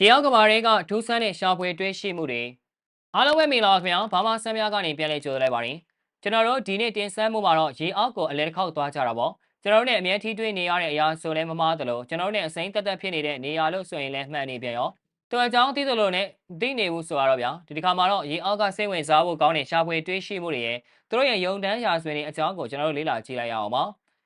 ရေအောက်ကဘာတွေကထူးဆန်းတဲ့ရှာဖွေတွေ့ရှိမှုတွေအားလုံးပဲမင်္ဂလာပါခင်ဗျာဘာမှဆမ်းများကနေပြန်လဲကြိုလိုက်ပါရင်ကျွန်တော်တို့ဒီနေ့တင်ဆက်မှုမှာတော့ရေအောက်ကိုအလဲတစ်ခေါက်သွားကြတာပေါ့ကျွန်တော်တို့နဲ့အမြဲထိတွေ့နေရတဲ့အရာဆိုလဲမမားသလိုကျွန်တော်တို့နဲ့အစိမ့်တက်တက်ဖြစ်နေတဲ့နေရာလို့ဆိုရင်လည်းမှန်နေပြန်ရောသူအကြောင်းသိသလိုနဲ့သိနေဘူးဆိုတော့ဗျာဒီတစ်ခါမှာတော့ရေအောက်ကစိတ်ဝင်စားဖို့ကောင်းတဲ့ရှာဖွေတွေ့ရှိမှုတွေရဲ့သူတို့ရဲ့ယုံတန်းရာဆွေတွေအကြောင်းကိုကျွန်တော်တို့လေ့လာကြည့်လိုက်ရအောင်ပါ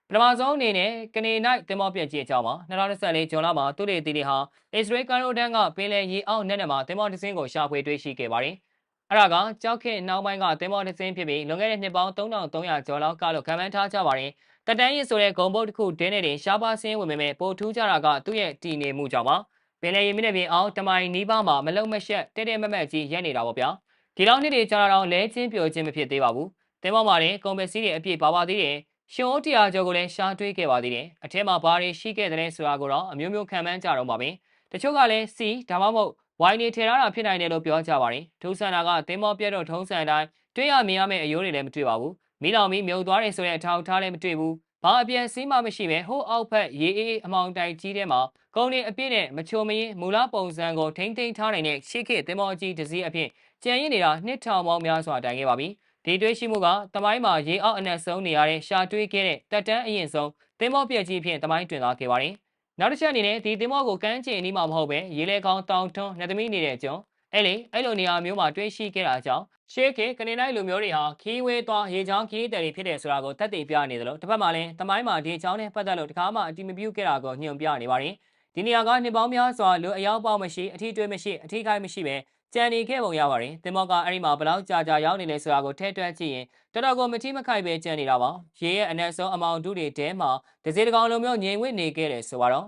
ပထမဆုံးအနေနဲ့ကနေနိုင်တင်မောပြည့်ကြီးအကြောင်းပါ2024ဇွန်လမှာသူတွေတီတွေဟာအစ္စရေးကာရိုဒန်ကပင်လယ်ရေအောက်နက်နက်မှာတင်မောတစ်စင်းကိုရှာဖွေတွေ့ရှိခဲ့ပါတယ်။အဲ့ဒါကကြောက်ခေနောက်ပိုင်းကတင်မောတစ်စင်းဖြစ်ပြီးလွန်ခဲ့တဲ့နှစ်ပေါင်း3300ကျော်လောက်ကလို့ခံမှန်းထားကြပါတယ်။တတန်းရစ်ဆိုတဲ့ဂုံဘုတ်တစ်ခုဒင်းနေတင်ရှားပါစင်းဝင်ပေမဲ့ပိုထူးကြတာကသူ့ရဲ့တည်နေမှုကြောင့်ပါ။ပင်လယ်ရေမြင့်တဲ့ပြင်အောင်တမိုင်နီးပါးမှာမလုံမရှက်တဲတဲမက်မက်ကြီးရက်နေတာပေါ့ဗျာ။ဒီလောက်နှစ်တွေကြာတော့လဲချင်းပြိုချင်းမဖြစ်သေးပါဘူး။တင်မောမှာတင်ကုန်ပစ္စည်းတွေအပြည့်ပါပါသေးတယ်။ ရှင်အိုးတရားကျော်ကိုလည်းရှားတွေးခဲ့ပါသေးတယ်။အထက်မှာဘာတွေရှိခဲ့တဲ့ဆိုတာကိုတော့အမျိုးမျိုးခံမှန်းကြတော့ပါပဲ။တချို့ကလည်းစီဒါမှမဟုတ်ဝိုင်းနေထည့်ထားတာဖြစ်နိုင်တယ်လို့ပြောကြပါတယ်။ထူးဆန်းတာကသင်းမောပြတ်တော့ထုံးစံတိုင်းတွေ့ရမြင်ရမယ့်အယိုးတွေလည်းမတွေ့ပါဘူး။မိလောင်မီမြုပ်သွားတယ်ဆိုတဲ့အထောက်အထားလည်းမတွေ့ဘူး။ဘာအပြန်စည်းမှမရှိပဲဟိုအောက်ဖက်ရေအေးအမောင်တိုင်ကြီးထဲမှာကုန်းနေအပြည့်နဲ့မချိုမရင်မူလပုံစံကိုထိမ့်သိမ်းထားနိုင်တဲ့ရှေ့ခေတ်သင်းမောကြီးတစ်စီးအဖြစ်ကြံရည်နေတာနှစ်ထောင်ပေါင်းများစွာတိုင်ခဲ့ပါပြီ။ ဒီတွေးရှိမှုကတမိုင်းမှာရေအောက်အနက်ဆုံးနေရတဲ့ရှာတွေးခဲ့တဲ့တက်တန်းအရင်ဆုံးသင်းမောပြက်ကြီးဖြင့်တမိုင်းတွင်သွားခဲ့ပါတယ်။နောက်တစ်ချက်အနေနဲ့ဒီသင်းမောကိုကမ်းခြေအနီးမှာမဟုတ်ပဲရေလေကောင်းတောင်ထွန်းနှစ်သမီးနေတဲ့အကျုံအဲ့လေအဲ့လိုနေရာမျိုးမှာတွေးရှိခဲ့တာကြောင့်ရှေးခေကနေတိုင်းလူမျိုးတွေဟာခီးဝဲသွားရေချောင်းခီးတယ်တွေဖြစ်တယ်ဆိုတာကိုတက်တည်ပြနေတယ်လို့တစ်ဖက်မှာလည်းတမိုင်းမှာဒီအချောင်းနဲ့ပတ်သက်လို့တခါမှအတိမပြုခဲ့တာကိုညွှန်ပြနေပါတယ်။ဒီနေရာကနှစ်ပေါင်းများစွာလူအယောက်ပေါက်မရှိအထီးတွေးမရှိအထီးခိုင်းမရှိပဲ ကြံနေခဲ့ပုံရပါတယ်တင်မော့ကအဲ့ဒီမှာဘလောက်ကြာကြာရောက်နေလဲဆိုတာကိုထဲတွက်ကြည့်ရင်တော်တော်ကိုမတိမခိုက်ပဲကြံနေတာပါရေရဲ့အနက်ဆုံးအမောင်တုတွေတဲမှာဒဇေတကောင်လိုမျိုးငြိမ်ဝှက်နေခဲ့တယ်ဆိုတော့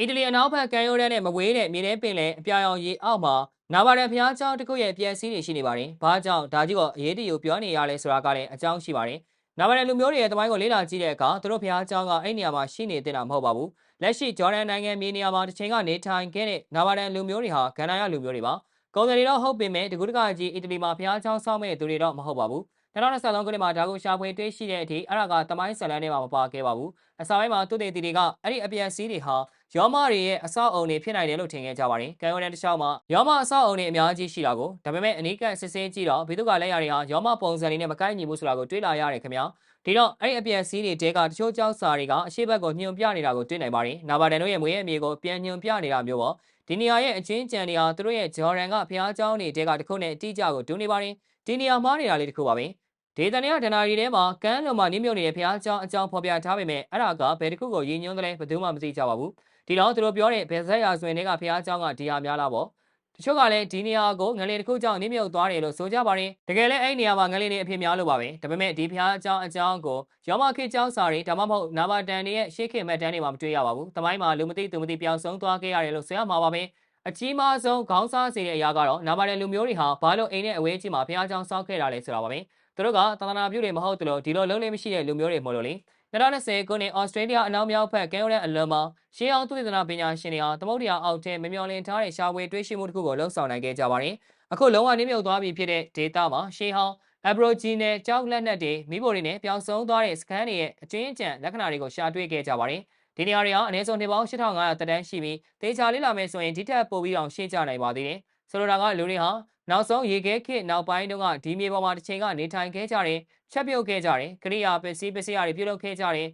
အီတလီအနောက်ဘက်ကမ်းရိုးတန်းနဲ့မဝေးတဲ့မြေထဲပင်လယ်အပြာရောင်ရေအောက်မှာနာပါရန်ဖျားကျောင်းတစ်ခုရဲ့ပြန်စည်းနေရှိနေပါတယ်။ဘာကြောင့်ဒါကြီးကအရေးတယူပြောနေရလဲဆိုတာကလည်းအကြောင်းရှိပါတယ်။နာပါရန်လူမျိုးတွေရဲ့တမိုင်းကိုလေ့လာကြည့်တဲ့အခါသူတို့ဖျားကျောင်းကအဲ့နေရာမှာရှိနေတဲ့တာမဟုတ်ပါဘူး။လက်ရှိဂျော်ဒန်နိုင်ငံမြေနေရာမှာတစ်ချိန်ကနေထိုင်ခဲ့တဲ့နာပါရန်လူမျိုးတွေဟာဂန်နာယလူမျိုးတွေပါ။ ကုန်တယ်တွေတော့ဟုတ်ပေမဲ့တကူတကကြီးအီတလီမှာဖျားချောင်းဆောက်မဲ့သူတွေတော့မဟုတ်ပါဘူး2023ခုနှစ်မှာဒါကိုရှာဖွေတွေ့ရှိတဲ့အထိအဲ့ဒါကတမိုင်းဆန်လန်းထဲမှာမပါခဲ့ပါဘူးအစာပိုင်းမှာသူတွေတီတွေကအဲ့ဒီအပြန်စီးတွေဟာရောမတွေရဲ့အဆောက်အုံတွေဖြစ်နိုင်တယ်လို့ထင်ခဲ့ကြပါတယ်ကံရိုးတဲ့တစ်လျှောက်မှာရောမအဆောက်အုံတွေအများကြီးရှိတာကိုဒါပေမဲ့အနီးကပ်စစ်စင်းကြည့်တော့ဘီသူကလက်ရတွေဟာရောမပုံစံတွေနဲ့မကိုက်ညီဘူးဆိုတာကိုတွေးလာရတယ်ခင်ဗျာဒီတော့အဲ့ဒီအပြန်စီးတွေတဲကတချို့ကြောက်စာတွေကအရှိဘက်ကိုညွန်ပြနေတာကိုတွေ့နိုင်ပါတယ်နာဘာဒန်တို့ရဲ့မွေးရဲ့အမြေကိုပြန်ညွန်ပြနေတာမျိုးပေါ့ ဒီနေရာရဲ့အချင်းကြံတွေဟာသူတို့ရဲ့ဂျော်ဒန်ကဖျားเจ้าတွေတဲကတခုနဲ့အတိအကျကိုဒူးနေပါတယ်ဒီနေရာမှားနေတာလေးတခုပါပဲဒေသနေရဒနာရီထဲမှာကမ်းလွန်မှာနင်းမြုပ်နေတဲ့ဖျားเจ้าအကြောင်းဖော်ပြထားပေမဲ့အဲ့ဒါကဘယ်တစ်ခုကိုရည်ညွှန်းတယ်လဲဘယ်သူမှမသိကြပါဘူးဒီတော့သူတို့ပြောတဲ့ဘယ်ဆက်ရာဆွေတွေကဖျားเจ้าကဒီဟာများလားပေါ့ တချို့ကလည်းဒီနေရာကိုငလင်တစ်ခုကြောင့်နင်းမြုပ်သွားတယ်လို့ဆိုကြပါတယ်တကယ်လည်းအဲ့နေရာမှာငလင်တွေအဖြစ်များလို့ပါပဲဒါပေမဲ့ဒီဖျားအကြောင်းအကြောင်းကိုရောမခေတ်ကျောင်းစာတွေဒါမှမဟုတ်နာဘာတန်တွေရဲ့ရှေးခေတ်မှတ်တမ်းတွေမှာမတွေ့ရပါဘူးတမိုင်းမှာလူမသိသူမသိပြောင်းဆုံးသွားခဲ့ရတယ်လို့ဆိုရမှာပါပဲအကြီးမားဆုံးခေါင်းစားစေတဲ့အရာကတော့နာဘာတဲ့လူမျိုးတွေဟာဘာလို့အိမ်နဲ့အဝေးကြီးမှာဖျားချောင်းစောက်ခဲ့တာလဲဆိုတာပါပဲသူတို့ကသာသနာပြုတွေမဟုတ်သလိုဒီလိုလုံးလေးမရှိတဲ့လူမျိုးတွေမဟုတ်လို့လေ 2020ခုနှစ်ဩစတြေးလျအနောက်မြောက်ဘက်ကဲရိုလန်အလွန်မှာရှေးအောင်သုတေသနပညာရှင်တွေဟာသမုဒ္ဒရာအောက်ထဲမမျော်လင့်ထားတဲ့ရှားဝေတွေးရှိမှုတစ်ခုကိုလှုပ်ဆောင်နိုင်ခဲ့ကြပါတယ်အခုလုံးဝနှိမ့်မြုပ်သွားပြီဖြစ်တဲ့ဒေတာမှာရှေးဟောင်းအဘရိုဂျီနယ်ကြောက်လက်နက်တွေမိဖို့တွေနဲ့ပျောက်ဆုံးသွားတဲ့စကန်တွေရဲ့အကျဉ်းအကျန်လက္ခဏာတွေကိုရှာတွေ့ခဲ့ကြပါတယ်ဒီနေရာတွေဟာအနည်းဆုံးနှစ်ပေါင်း8500တက်တန်းရှိပြီးတေချာလေးလာမယ်ဆိုရင်ဒီထက်ပိုပြီးအောင်ရှင်းကြနိုင်ပါသေးတယ် ဆိုလိုတာကလူတွေဟာနောက်ဆုံးရေခဲခေတ်နောက်ပိုင်းတုန်းကဒီမြေပေါ်မှာတစ်ချိန်ကနေထိုင်ခဲ့ကြတယ်ချက်ပြုတ်ခဲ့ကြတယ်ကရိယာပစ္စည်းပစ္စည်းတွေပြုလုပ်ခဲ့ကြတယ်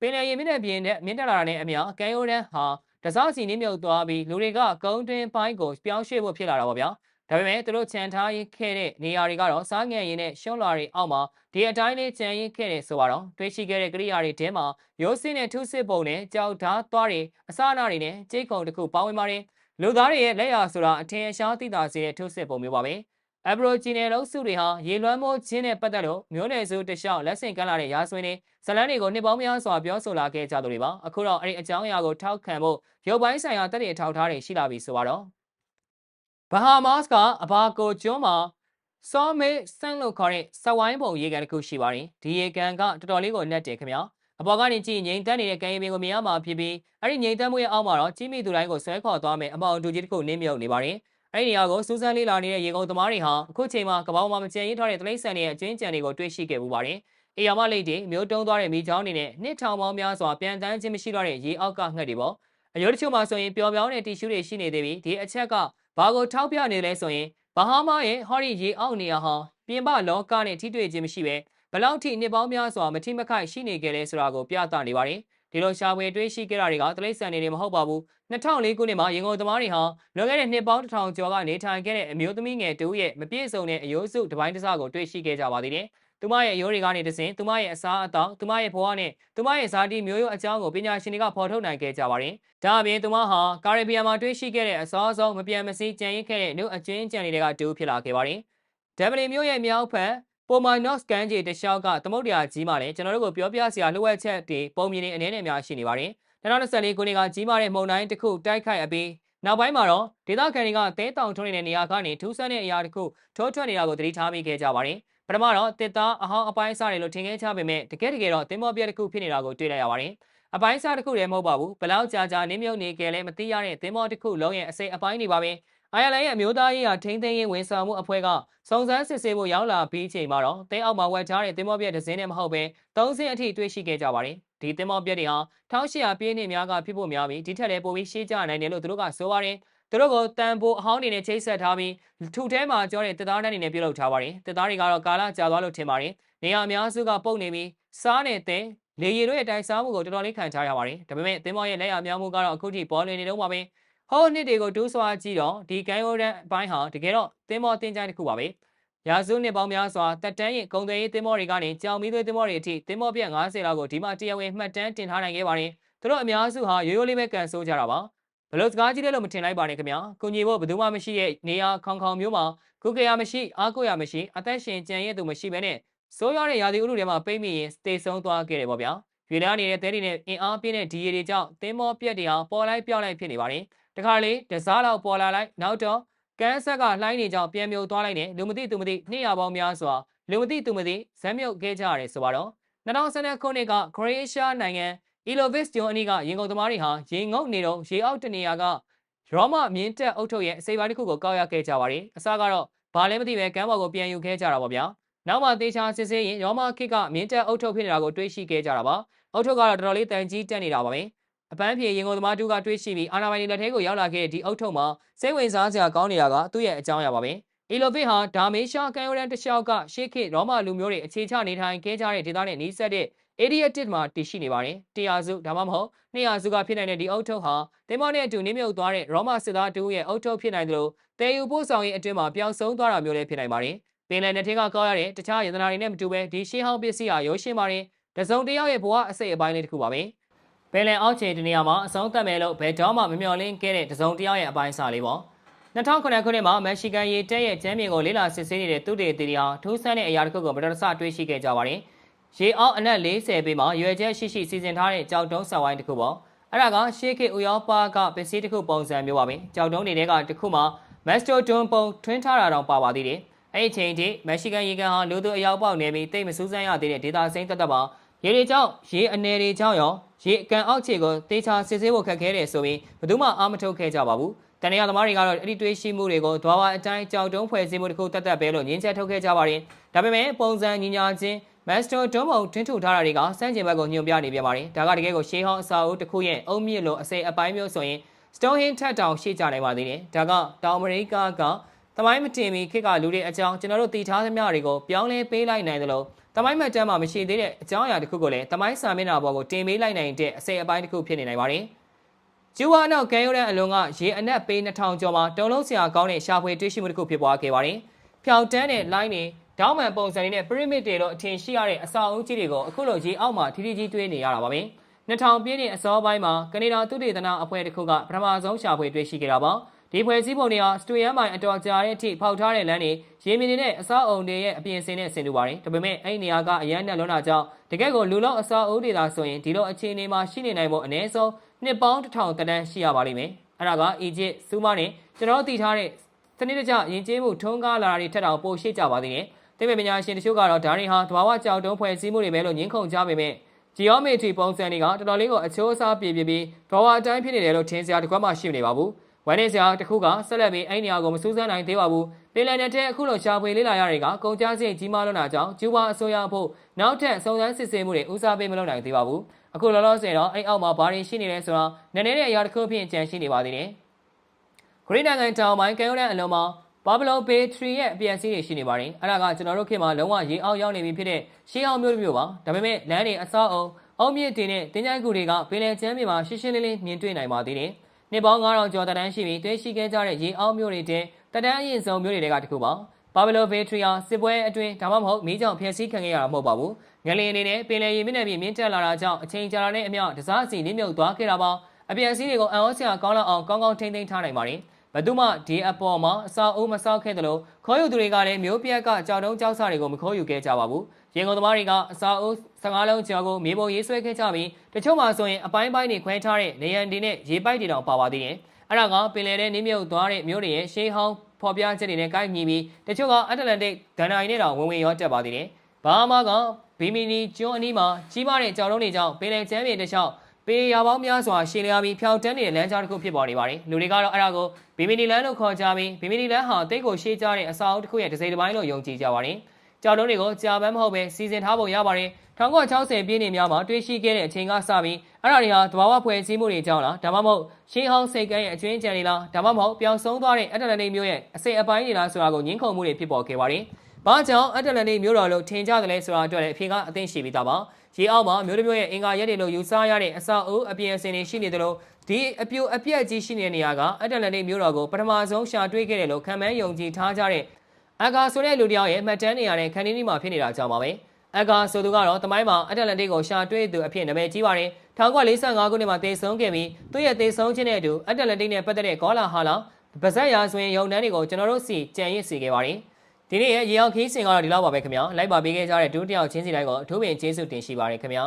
ပင်လယ်ရေမြင့်တဲ့ပြင်နဲ့မြင့်တက်လာတာနဲ့အမျှကဲရိုးတန်းဟာတစားစီနှိမ့်မြုပ်သွားပြီးလူတွေကကုန်းတွင်းပိုင်းကိုပြောင်းရွှေ့ဖို့ဖြစ်လာတာပေါ့ဗျာဒါပေမဲ့သူတို့ခြံထားရင်ခဲ့တဲ့နေရာတွေကတော့စားငံရည်နဲ့ရှုံးလာတွေအောက်မှာဒီအတိုင်းလေးခြံရင်ခဲ့တယ်ဆိုတော့တွေးရှိခဲ့တဲ့ကရိယာတွေထဲမှာရိုးစင်းနဲ့ထုစစ်ပုံနဲ့ကြောက်ဓာတ်သွားတွေအစအနာတွေနဲ့ကြေးခုံတစ်ခုပါဝင်ပါတယ် လူသားတွေရဲ့လက်ရာဆိုတာအထင်အရှားသိတာစေတဲ့ထုစစ်ပုံမျိုးပါပဲအဘရိုဂျီနယ်လုံးစုတွေဟာရေလွှမ်းမိုးခြင်းနဲ့ပတ်သက်လို့မျိုးနယ်စုတလျှောက်လက်ဆင့်ကမ်းလာတဲ့ရာဇဝင်တွေဇလန်းတွေကိုနှစ်ပေါင်းများစွာပြောဆိုလာခဲ့ကြသူတွေပါအခုတော့အဲ့ဒီအကြောင်းအရာကိုထောက်ခံဖို့ရုပ်ပိုင်းဆိုင်ရာတည်ရထောက်ထားတွေရှိလာပြီဆိုတော့ဘဟာမတ်ကအဘာကိုကျွန်းမှာစောမေးဆန့်လို့ခေါ်တဲ့စဝိုင်းပုံရေကန်တစ်ခုရှိပါတယ်ဒီရေကန်ကတော်တော်လေးကိုနှက်တယ်ခင်ဗျာ အပေါ်ကနေကြည့်ငိမ့်တက်နေတဲ့ကံရည်ပင်ကိုမြင်ရမှာဖြစ်ပြီးအဲ့ဒီငိမ့်တက်မှုရဲ့အောက်မှာတော့ကြီးမိသူတိုင်းကိုဆွဲခေါ်သွားမယ်အမောင်တူကြီးတစ်ခုနင်းမြုပ်နေပါတယ်အဲ့ဒီနေရာကိုစူးစမ်းလေ့လာနေတဲ့ရေကုန်သမားတွေဟာအခုချိန်မှာကပောက်မှာမကျန်ရထားတဲ့တလိမ့်ဆန်တွေရဲ့အကျွင်းကြံတွေကိုတွေ့ရှိခဲ့ပူပါတယ်။အေယာမလိတ်တွေမျိုးတုံးသွားတဲ့မိချောင်းတွေနဲ့နှစ်ထောင်ပေါင်းများစွာပြန်တန်းခြင်းမရှိတော့တဲ့ရေအောက်ကငှက်တွေပေါ့အယိုးတချို့မှာဆိုရင်ပျော်ပြောင်းတဲ့တီရှူးတွေရှိနေသေးပြီးဒီအချက်ကဘာကိုထောက်ပြနေလဲဆိုရင်ဘာဟာမာရဲ့ဟော်ရီရေအောက်နေရာဟာပြင်ပလောကနဲ့ထိတွေ့ခြင်းမရှိပဲ ဘလောက်ထိနှစ်ပေါင်းများစွာမထိမခိုက်ရှိနေကြလဲဆိုတာကိုပြသနေပါတယ်ဒီလိုရှာဖွေတွေးရှိခဲ့တာတွေကတလိษံနေတွေမဟုတ်ပါဘူး2004ခုနှစ်မှာရင်ကုန်သမားတွေဟာလွန်ခဲ့တဲ့နှစ်ပေါင်းတစ်ထောင်ကျော်ကနေထိုင်ခဲ့တဲ့အမျိုးသမီးငယ်တူရဲ့မပြည့်စုံတဲ့အယိုးစုတစ်ပိုင်းတစ်စကိုတွေ့ရှိခဲ့ကြပါသေးတယ်သူမရဲ့အယိုးတွေကနေတစဉ်သူမရဲ့အစားအသောက်သူမရဲ့ဘဝနဲ့သူမရဲ့ဇာတိမျိုးရိုးအကြောင်းကိုပညာရှင်တွေကဖော်ထုတ်နိုင်ခဲ့ကြပါတယ်။ဒါအပြင်သူမဟာကာရေဘီယံမှာတွေ့ရှိခဲ့တဲ့အစောဆုံးမပြန်မစည်းကြံရစ်ခဲ့တဲ့နှုတ်အချင်းကြံတွေကတူဖြစ်လာခဲ့ပါတယ်။ဒဗလီမျိုးရဲ့မြောက်ဖက် ပိုမိုနော့စ်ကန်ဂျီတလျှောက်ကသမုတ်တရားကြီးမှလည်းကျွန်တော်တို့ကိုပြောပြစရာလိုအပ်ချက်တွေပုံမြင်နေအနေနဲ့များရှိနေပါတယ်။2024ခုနှစ်ကကြီးမားတဲ့မုန်တိုင်းတစ်ခုတိုက်ခိုက်အပြီးနောက်ပိုင်းမှာတော့ဒေသခံတွေကတဲတောင်ထုံးနေတဲ့နေရာကနေထူးဆန်းတဲ့အရာတစ်ခုထိုးထွက်နေတာကိုသတိထားမိခဲ့ကြပါတယ်။ပထမတော့တစ်သားအဟောင်းအပိုင်းစားတယ်လို့ထင်ခဲ့ကြပေမဲ့တကယ်တကယ်တော့သင်္ဘောပြက်တစ်ခုဖြစ်နေတာကိုတွေ့လိုက်ရပါတယ်။အပိုင်းစားတစ်ခုတည်းမဟုတ်ပါဘူး။ဘလောက်ကြာကြာနင်းမြုပ်နေကြလဲမသိရတဲ့သင်္ဘောတစ်ခုလုံးရဲ့အစိပ်အပိုင်းတွေပါပဲ။ အိုင်ယာလန်ရဲ့အမျိုးသားရေးရာထိန်းသိမ်းရေးဝန်ဆောင်မှုအဖွဲ့ကစုံစမ်းစစ်ဆေးဖို့ရောက်လာပြီးချိန်မှာတော့တဲအောက်မှာဝက်ထားတဲ့သင်္ဘောပြက်တစ်စင်းနဲ့မဟုတ်ပဲသုံးစင်းအထိတွေ့ရှိခဲ့ကြပါတယ်။ဒီသင်္ဘောပြက်တွေဟာ1800ပြည့်နှစ်များကဖြစ်ဖို့များပြီးဒီထက်လည်းပိုပြီးရှေးကြနိုင်တယ်လို့သူတို့ကဆိုပါတယ်။သူတို့ကိုတန်ဖိုးအဟောင်းနေနဲ့ချိတ်ဆက်ထားပြီးထုထဲမှာကြောတဲ့တစ်သားတန်းနေနဲ့ပြုတ်လုပ်ထားပါတယ်။တစ်သားတွေကတော့ကာလကြာသွားလို့ထင်ပါတယ်။နေရာအများစုကပုတ်နေပြီးစားနေတဲ့လေရီတို့ရဲ့တိုင်စားမှုကိုတော်တော်လေးခံထားရပါတယ်။ဒါပေမဲ့သင်္ဘောရဲ့လက်ရများမှုကတော့အခုထိပေါ်လွင်နေတော့ပါပဲ။ ဟောနှစ်တွေကိုတူးဆွာကြည့်တော့ဒီကန်ယိုရန်ဘိုင်းဟာတကယ်တော့သင်္ဘောတင်ကြိုင်တစ်ခုပါပဲ။ရာစုနှစ်ပေါင်းများစွာတက်တန်းရင်ကုံသွေးရေးသင်္ဘောတွေကနေကြောင်မီးသွေးသင်္ဘောတွေအထိသင်္ဘောပြက်90လောက်ကိုဒီမှာတရားဝင်မှတ်တမ်းတင်ထားနိုင်ခဲ့ပါတယ်။သူတို့အများစုဟာရိုးရိုးလေးပဲကန်ဆိုးကြတာပါ။ဘလို့စကားကြီးလဲလို့မထင်လိုက်ပါနဲ့ခင်ဗျာ။ကုညီဖို့ဘယ်သူမှမရှိရဲ့နေရာခေါင်ခေါင်မျိုးမှာကုကေရမရှိအားကိုရမရှိအသက်ရှင်ကြံရည်သူမရှိဘဲနဲ့စိုးရတဲ့ရာသီဥတုတွေမှာပိတ်မိရင်တေဆုံးသွားခဲ့တယ်ပေါ့ဗျာ။ရွေလာနေတဲ့တဲတွေနဲ့အင်အားပြင်းတဲ့ဒီရီတွေကြောင့်သင်္ဘောပြက်တွေဟာပေါ်လိုက်ပြောင်းလိုက်ဖြစ်နေပါတယ်။ တခါလေတစားလောက်ပေါ်လာလိုက်နောက်တော့ကန်းဆက်ကလှိုင်းနေကြောင်ပြန်မြုပ်သွားလိုက်တယ်လူမသိသူမသိ200ပေါင်းများစွာလူမသိသူမသိဇက်မြုပ်ခဲ့ကြရတယ်ဆိုပါတော့2019ခုနှစ်ကခရိုအေးရှားနိုင်ငံအီလိုဗစ်ဂျွန်အနီးကရင်ကုန်သမားတွေဟာရေငုပ်နေတော့ရေအောက်တနေရာကရောမမြင်းတက်အုပ်ထုတ်ရဲ့အစိပ်ပိုင်းတစ်ခုကိုကောက်ရခဲ့ကြပါတယ်အစားကတော့ဘာလည်းမသိပဲကမ်းပေါ်ကိုပြန်ယူခဲ့ကြတာပေါ့ဗျာနောက်မှတေချာစစ်ဆေးရင်ရောမခစ်ကမြင်းတက်အုပ်ထုတ်ဖြစ်နေတာကိုတွေးရှိခဲ့ကြတာပါအုပ်ထုတ်ကတော့တော်တော်လေးတန်ကြီးတက်နေတာပါပဲ အပန်းဖြေရင်ကုန်သမားတူကတွေးရှိပြီးအာနာပိုင်တွေလက်ထဲကိုရောက်လာခဲ့တဲ့ဒီအုပ်ထုံမှာစိတ်ဝင်စားစရာကောင်းနေတာကသူ့ရဲ့အကြောင်းအရာပါပဲအီလိုဗစ်ဟာဒါမေရှာကန်ယိုရန်တလျှောက်ကရှေးခေတ်ရောမလူမျိုးတွေအခြေချနေထိုင်ခဲ့ကြတဲ့ဒေသနဲ့နှီးစပ်တဲ့ area တစ်မှာတည်ရှိနေပါတယ်တရားစုဒါမှမဟုတ်200စုကဖြစ်နိုင်တဲ့ဒီအုပ်ထုံဟာတင်မောနဲ့အတူနင်းမြုပ်သွားတဲ့ရောမစစ်သားတူရဲ့အုပ်ထုံဖြစ်နိုင်တယ်လို့တဲယူပို့ဆောင်ရေးအတွင်းမှာပျောက်ဆုံးသွားတာမျိုးလည်းဖြစ်နိုင်ပါတယ်ပင်လယ်နယ်ထင်းကကောက်ရတဲ့တခြားယန္တနာတွေနဲ့မတူဘဲဒီရှေးဟောင်းပစ္စည်းဟာရိုးရှင်းပါတယ်တစုံတယောက်ရဲ့ဘဝအစိတ်အပိုင်းလေးတစ်ခုပါပဲ ပင်လယ်အောက်ခြေတနေရာမှာအဆုံးသတ်မယ်လို့ဘယ်တော့မှမမျှော်လင့်ခဲ့တဲ့တစုံတယောက်ရဲ့အပိုင်းစာလေးပေါ့2009ခုနှစ်မှာမက္ဆီကန်ရေတပ်ရဲ့ကျမ်းမြေကိုလေးလာစစ်ဆေးနေတဲ့သူတေတီတွေဟာထူးဆန်းတဲ့အရာတစ်ခုကိုမတော်တဆတွေ့ရှိခဲ့ကြပါတယ်။ရေအောက်အနက်40ပေမှာရွယ်ချက်ရှိရှိစီစဉ်ထားတဲ့ကြောက်တုံးဆံဝိုင်းတစ်ခုပေါ့။အဲ့ဒါကရှေးခေတ်ဥရောပကပစ္စည်းတစ်ခုပုံစံမျိုးပါပဲ။ကြောက်တုံးတွေကတစ်ခုမှာမက်စတိုဒွန်ပုံထွင်းထားတာတောင်ပါပါသေးတယ်။အဲ့ဒီအချိန်ထိမက္ဆီကန်ရေကန်ဟာလူသူအယောက်ပေါက်နေပြီးတိတ်မစူးစမ်းရသေးတဲ့ဒေတာစိမ့်တက်တက်ပါ ရေတွေကြောင့်ရေအနေတွေကြောင့်ရောရေအကန်အောက်ခြေကိုတေချာစစ်ဆေးဖို့ခက်ခဲတယ်ဆိုပြီးဘယ်သူမှအာမထုတ်ခဲ့ကြပါဘူး။တန်ရသမားတွေကတော့အဲ့ဒီတွေးရှိမှုတွေကိုဒွာဝါအတိုင်းကြောက်တုံးဖွဲ့စည်းမှုတစ်ခုတက်တက်ပဲလို့ညင်းချက်ထုတ်ခဲ့ကြပါတယ်။ဒါပေမဲ့ပုံစံညီညာချင်းမက်စတာဒွန်မုံတွင်းထုတ်ထားတာတွေကစမ်းကျင်ဘက်ကိုညွှန်ပြနေပြန်ပါတယ်။ဒါကတကယ်ကိုရှေးဟောင်းအစာအုပ်တစ်ခုရဲ့အုံမြင့်လိုအစိအပိုင်းမျိုးဆိုရင် Stonehenge ထက်တောင်ရှေ့ကြနိုင်ပါသေးတယ်။ဒါကတောင်အမေရိကကသမိုင်းမတင်မီခေတ်ကလူတွေအကြောင်းကျွန်တော်တို့တည်ထားသမျှတွေကိုပြောင်းလဲပေးလိုက်နိုင်တယ်လို့ တမိုင်းမှတ်တမ်းမှာမရှိသေးတဲ့အကြောင်းအရာတစ်ခုကိုလည်းတမိုင်းစာမျက်နှာပေါ်ကိုတင်ပေးလိုက်နိုင်တဲ့အစိအပိုင်းတစ်ခုဖြစ်နေနိုင်ပါတယ်။ကျူဝါနောက်ကန်ရိုရန်အလွန်ကရေအနက်ပေး2000ကျော်မှာတုံလုံးစရာကောင်းတဲ့ရှာဖွေတွေ့ရှိမှုတစ်ခုဖြစ်ပွားခဲ့ပါတယ်။ဖြောင်တန်းတဲ့ line တွေဒေါင်းမန်ပုံစံတွေနဲ့ pyramid တွေလို့အထင်ရှိရတဲ့အဆောက်အဦကြီးတွေကိုအခုလိုရေအောက်မှာထီထီကြီးတွေးနေရတာပါပဲ။2000ပြည့်နှစ်အစောပိုင်းမှာကနေဒါသုတေသနအဖွဲ့တစ်ခုကပထမဆုံးရှာဖွေတွေ့ရှိခဲ့တာပါ။ ဒီဖွဲ့စည်းပုံတွေဟာစတူယန်မိုင်အတော်ကြာတဲ့အထိဖောက်ထားတဲ့လမ်းတွေရေမြင့်တွေနဲ့အဆောက်အုံတွေရဲ့အပြင်ဆင်နဲ့ဆင်တူပါတယ်။ဒါပေမဲ့အဲ့ဒီနေရာကအရန်နဲ့လွန်းတာကြောင့်တကယ့်ကိုလူလုံးအဆောက်အဦတွေသာဆိုရင်ဒီလိုအခြေအနေမှာရှိနေနိုင်ဖို့အနည်းဆုံးနှစ်ပေါင်းတစ်ထောင်တန်းရှိရပါလိမ့်မယ်။အဲ့ဒါကအီဂျစ်၊စူးမားနဲ့ကျွန်တော်သိထားတဲ့စနစ်တကျယဉ်ကျေးမှုထုံးကားလာတာတွေထက်တောင်ပိုရှိကြပါသေးတယ်။တိပ္ပပညာရှင်တချို့ကတော့ဒါတွေဟာတဘာဝကြောက်တုံးဖွဲ့စည်းမှုတွေပဲလို့ညှင်းခုန်ကြပေမဲ့ geometry ပုံစံတွေကတော်တော်လေးကိုအချိုးအစားပြေပြေပြီးဒေါ်ဝါအတိုင်းဖြစ်နေတယ်လို့ထင်စရာတကွက်မှရှိနေပါဘူး။ ဝိုင်းနေစရာတစ်ခုကဆက်လက်ပြီးအဲ့နေရာကိုမစူးစမ်းနိုင်သေးပါဘူးပင်လယ်နယ်ထဲအခုလိုရှာဖွေလေးလာရတွေကကုန်ကြစရိတ်ကြီးမားလွန်းတာကြောင့်ကျူးဘာအစိုးရအဖို့နောက်ထပ်စုံစမ်းစစ်ဆေးမှုတွေဦးစားပေးမလုပ်နိုင်သေးပါဘူးအခုလောလောဆယ်တော့အဲ့အောက်မှာဘာတွေရှိနေလဲဆိုတော့နည်းနည်းတဲ့အရာတစ်ခုဖြင့်ကြံရှိနေပါသေးတယ်ခရီးနိုင်ငံတောင်ပိုင်းကဲရိုလန်အလုံးမှာဘာဘလော့ဘေး3ရဲ့အပျက်စီးတွေရှိနေပါတယ်အဲ့ဒါကကျွန်တော်တို့ခေတ်မှာလုံးဝရေအောက်ရောက်နေပြီဖြစ်တဲ့ရှေးအောင်မျိုးတစ်မျိုးပါဒါပေမဲ့လမ်းတွေအဆောက်အုံအောင်မြင့်တင်တဲ့တင်ကြိုင်ကူတွေကပင်လယ်ကျမ်းမြေမှာရှင်းရှင်းလင်းလင်းမြင်တွေ့နိုင်ပါသေးတယ် နှစ်ပေါင်း9000ကျော်တန်းရှိပြီးတွဲရှိခဲ့ကြတဲ့ရေအောက်မျိုးတွေတဲ့တန်းအရင်ဆုံးမျိုးတွေကတစ်ခုပါဘာဘလော့ဘေး3ဟာစစ်ပွဲအတွင်းဒါမှမဟုတ်မီးကြောင်ဖျက်ဆီးခံခဲ့ရတာမဟုတ်ပါဘူးငလင်အနေနဲ့ပင်လယ်ရေမျက်နှာပြင်မြင့်တက်လာတာကြောင့်အချိန်ကြာလာတဲ့အမျှတစားစီနစ်မြုပ်သွားခဲ့တာပါအပြန်စီးတွေကိုအံ့ဩစရာကောင်းလောက်အောင်ကောင်းကောင်းထိန်းသိမ်းထားနိုင်ပါတယ် ဘယ်သူမှဒီအပေါ်မှာအစာအိုးမဆောက်ခဲ့တယ်လို့ခေါ်ယူသူတွေကလည်းမျိုးပြက်ကကြောက်တုံးကြောက်စာတွေကိုမခေါ်ယူခဲ့ကြပါဘူး။ရင်ကုန်သမားတွေကအစာအိုး15လုံးကျော်ကိုမြေပုံရေးဆွဲခဲ့ကြပြီးတချို့မှဆိုရင်အပိုင်းပိုင်းတွေခွဲထားတဲ့နေရန်တွေနဲ့ရေပိုက်တွေတောင်ပါပါသေးတယ်။အဲ့ဒါကပင်လယ်ထဲနင်းမြုပ်သွားတဲ့မျိုးတွေရဲ့ရှေးဟောင်းဖော်ပြချက်တွေနဲ့ကိုက်ညီပြီးတချို့ကအတ္တလန်တိတ်ဒဏ္ဍာရီနဲ့တောင်ဝင်ဝင်ရောတက်ပါသေးတယ်။ဘာမှကဘီမီနီကျွန်းအနီးမှာကြီးမားတဲ့ကြောက်တုံးတွေကြောင့်ပင်လယ်ကျမ်းမြေတစ်လျှောက် ပေရာပေါင်းများစွာရှည်လျားပြီးဖြောက်တန်းနေတဲ့လမ်းကြားတစ်ခုဖြစ်ပေါ်နေပါတယ်။လူတွေကတော့အဲ့ဒါကိုဘီမီနီလမ်းလို့ခေါ်ကြပြီးဘီမီနီလမ်းဟာတိတ်ကိုရှေးကြတဲ့အစာအုပ်တစ်ခုရဲ့တစ်စိတ်တစ်ပိုင်းလို့ယုံကြည်ကြပါတယ်။ကြောက်တုံးတွေကိုကြာပန်းမဟုတ်ပဲစီစဉ်ထားပုံရပါတယ်။1960ပြည့်နှစ်များမှာတွေ့ရှိခဲ့တဲ့အချိန်ကစပြီးအဲ့ဒါတွေဟာတဘာဝဖွဲ့စည်းမှုတွေကြောင့်လားဒါမှမဟုတ်ရှင်းဟောင်းစိတ်ကန်းရဲ့အကျွင်းကြံတွေလားဒါမှမဟုတ်ပျောက်ဆုံးသွားတဲ့အတ္တလန်တိတ်မျိုးရဲ့အစိတ်အပိုင်းတွေလားဆိုတာကိုညှင်းခုန်မှုတွေဖြစ်ပေါ်ခဲ့ပါတယ်။ဘာကြောင့်အတ္တလန်တိတ်မျိုးတော်လို့ထင်ကြတယ်လဲဆိုတာအတွက်လည်းအဖြေကအသိရှိပြီးသားပါ။ ရေအောက်မှာမျိုးတစ်မျိုးရဲ့အင်္ဂါရက်တွေလို့ယူဆရတဲ့အစာအိုးအပြင်အစင်တွေရှိနေတယ်လို့ဒီအပြိုအပြက်ကြီးရှိနေတဲ့နေရာကအတ္တလန်တိတ်မျိုးတော်ကိုပထမဆုံးရှာတွေ့ခဲ့တယ်လို့ခံမှန်းယုံကြည်ထားကြတဲ့အဂါဆိုတဲ့လူတစ်ယောက်ရဲ့မှတ်တမ်းနေရာနဲ့ခန်းနီးနီးမှာဖြစ်နေတာကြောင့်ပါပဲအဂါဆိုသူကတော့တမိုင်းမှာအတ္တလန်တိတ်ကိုရှာတွေ့သူအဖြစ်နာမည်ကြီးပါတယ်1945ခုနှစ်မှာတည်ဆုံခဲ့ပြီးသူ့ရဲ့တည်ဆုံခြင်းနဲ့အတူအတ္တလန်တိတ်နဲ့ပတ်သက်တဲ့ကောလာဟာလာဗဇက်ရာဆိုရင်ယုံနှန်းတွေကိုကျွန်တော်တို့စီကြံရစ်စီခဲ့ပါတယ် ဒီနေ့ရဲ့ရေအောင်ခီးစင်ကတော့ဒီလောက်ပါပဲခင်ဗျာလိုက်ပါပေးခဲ့ကြတဲ့ဒုတိယချင်းစီတိုင်းကိုအထူးပင်ကျေးဇူးတင်ရှိပါတယ်ခင်ဗျာ